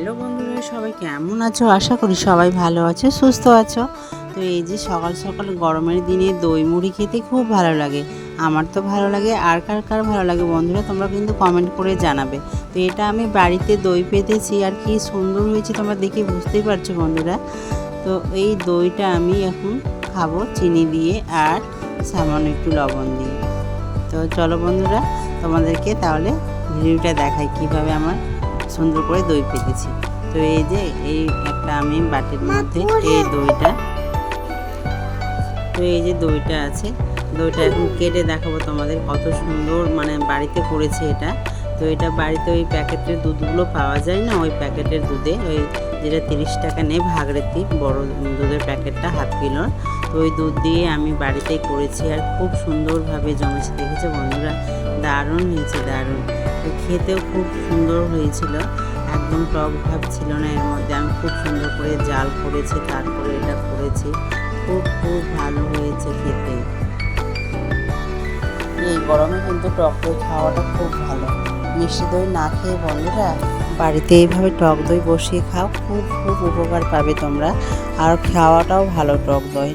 Hello বন্ধুরা, সবাই কেমন আছো? আশা করি সবাই ভালো আছো, সুস্থ আছো। তো এই যে সকাল সকাল গরমের দিনে দই মুড়ি খেতে খুব ভালো লাগে। আমার তো ভালো লাগে, আর কার কার ভালো লাগে বন্ধুরা, তোমরা কিন্তু কমেন্ট করে জানাবে। তো এটা আমি বাড়িতে দই পেতেছি, আর কি সুন্দর হয়েছে তোমরা দেখে বুঝতেই পারছ বন্ধুরা। তো এই দইটা আমি এখন খাব চিনি দিয়ে আর সামান্য একটু লবণ দিয়ে। তো চলো বন্ধুরা, তোমাদেরকে তাহলে ভিডিওটা দেখাই কীভাবে আমার সুন্দর করে দই পেতেছি। তো এই যে এই একটা আমি বাটির মধ্যে এই দইটা তো এই যে দইটা আছে দইটা এখন কেটে দেখাবো তোমাদের কত সুন্দর মানে বাড়িতে করেছে এটা। তো এটা বাড়িতে ওই প্যাকেটের দুধগুলো পাওয়া যায় না ওই প্যাকেটের দুধে ওই যেটা তিরিশ টাকা নেই ভাগরেতি বড় দুধের প্যাকেটটা হাফ কিলোর। তো ওই দুধ দিয়ে আমি বাড়িতেই করেছি আর খুব সুন্দরভাবে জমেছে দেখেছে বন্ধুরা? দারুণ হয়েছে দারুণ। খেতেও খুব সুন্দর হয়েছিল। একদম টক ভাব ছিল না এর মধ্যে। আমি খুব সুন্দর করে জাল করেছি, তারপরে এটা করেছি। খুব খুব ভালো হয়েছে খেতে। এই গরমে কিন্তু টক দই খাওয়াটা খুব ভালো। মিষ্টি দই না খেয়ে বন্ধুরা, বাড়িতে এইভাবে টক দই বসিয়ে খাও, খুব খুব উপকার পাবে তোমরা। আর খাওয়াটাও ভালো টক দই।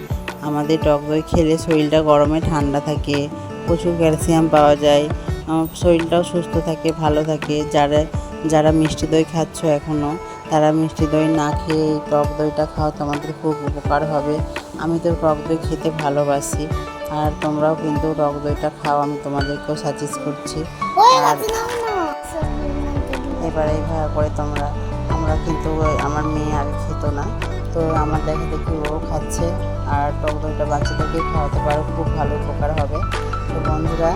আমাদের টক দই খেলে শরীরটা গরমে ঠান্ডা থাকে, প্রচুর ক্যালসিয়াম পাওয়া যায়। শরীরটাও সুস্থ থাকে ভালো থাকে। যারা যারা মিষ্টি দই খাচ্ছ এখনও তারা মিষ্টি দই না খেয়ে এই টক দইটা খাও তোমাদের খুব উপকার হবে। আমি তো টক দই খেতে ভালোবাসি আর তোমরাও কিন্তু টক দইটা খাও আমি তোমাদেরকেও সাজেস্ট করছি। আর এবার এইভাবে করে তোমরা আমরা কিন্তু আমার মেয়ে আর খেত না তো আমার দেখে দেখি ও খাচ্ছে আর টক দইটা বাচ্চাদেরকে খাওয়াতে পারো খুব ভালো উপকার হবে। তো বন্ধুরা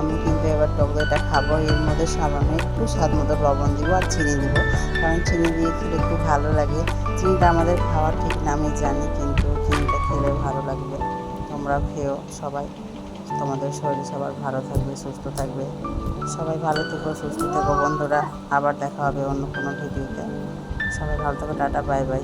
আমি কিন্তু এবার টক দইটা খাব, এর মধ্যে সামান্য একটু স্বাদ মতো লবণ দিব আর চিনি দিব। কারণ চিনি দিয়ে খেলে খুব ভালো লাগে। চিনিটা আমাদের খাওয়া ঠিক না, আমি জানি, কিন্তু চিনিটা খেলে ভালো লাগবে। তোমরা খেও সবাই, তোমাদের শরীর সবার ভালো থাকবে, সুস্থ থাকবে। সবাই ভালো থেকো, সুস্থ থেকো বন্ধুরা। আবার দেখা হবে অন্য কোনো ভিডিওতে। সবাই ভালো থেকো, টাটা, বাই বাই।